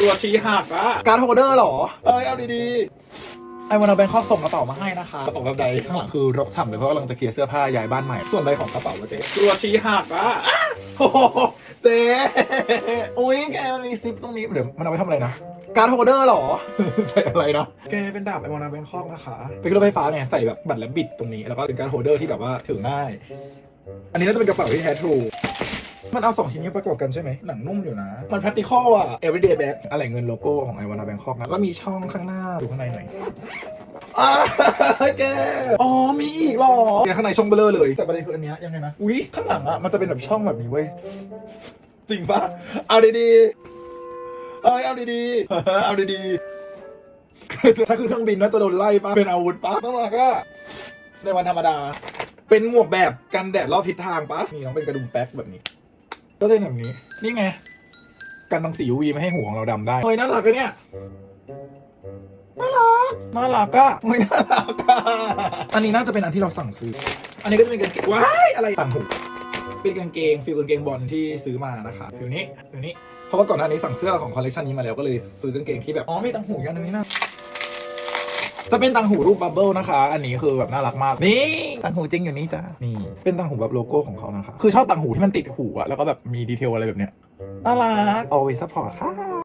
ตัวชี้หักอะการ์ดโฮลเดอร์เหรอ เอ้ยเอาดีๆ ไอวันเอาแบงคอกส่งกระเป๋ามาให้นะคะกระเป๋าแบบใดข้างหลังคือรกฉ่ำเลยเพราะกำลังจะเคลียร์เสื้อผ้าย้ายบ้านใหม่ ส่วนใดของกระเป๋าวะเจ๊ตัวชี้หักอะโอ้โหเจ๊อุ้ยแกมันมีซิปตรงนี้เดี๋ยวมันเอาไปทำอะไรนะ การ์ดโฮลเดอร์เหรอ ใส่อะไรนะ แกเป็นดาบไอวานาแบงคอกนะคะเป็นเครื่องรถไฟฟ้าไงใส่แบบบัตรและบิดตรงนี้ แล้วก็เป็นการ์ดโฮลเดอร์ที่แบบว่าถือง่าย อันนี้น่าจะเป็นกระเป๋าที่แท้ทรู มันเอาสองชิ้นนี้ประกอบกันใช่ไหมหนังนุ่มอยู่นะ มัน practical อะ everyday bag อะไรเงินโลโก้ของไอวานาแบงคอกนะก็มีช่องข้างหน้าดูข้างในหน่อยอ่าแก อ๋อ มีอีกเหรอแกข้างในช่องเบลอเลย แต่ประเด็นคืออันเนี้ยยังไงนะ อุ๊ย ข้างหลังอะมันจะเป็นแบบช่องแบบนี้เว้ย จริงปะเอาดีๆ เอ้ย เอาดีๆ เอาดีๆ ถ้าคือเครื่องบินน่าจะโดนไล่ปะเป็นอาวุธปะต้องมาก็ในวันธรรมดา เป็นหมวกแบบกันแดดรอบทิศทางปะนี่ต้องเป็นกระดุมแป๊กแบบนี้ ก็จะเป็นแบบนี้ นี่ไง กันรังสี UV ไม่ให้หูของเราดำได้เฮ้ยน่ารักอะเนี่ยน่ารักน่ารักอะเฮ้ยน่ารักอะอันนี้น่าจะเป็นอันที่เราสั่งซื้อ อันนี้ก็จะเป็นกางเกงว้ายอะไรต่างหูเป็นกางเกงฟิลกางเกงบอลที่ซื้อมานะคะฟิลนี้ฟิลนี้ เพราะว่าก่อนหน้านี้สั่งเสื้อของคอลเลคชันนี้มาแล้วก็เลยซื้อกางเกงที่แบบ อ๋อมีต่างหูอย่างนึงนี่นะ จะเป็นต่างหูรูปบับเบิลนะคะ อันนี้คือแบบน่ารักมาก นี่ต่างหูจริงอยู่นี่จ้านี่ เป็นต่างหูแบบโลโก้ของเขานะคะ คือชอบต่างหูที่มันติดหูอะแล้วก็แบบมีดีเทลอะไรแบบเนี้ย น่ารัก always support ค่ะ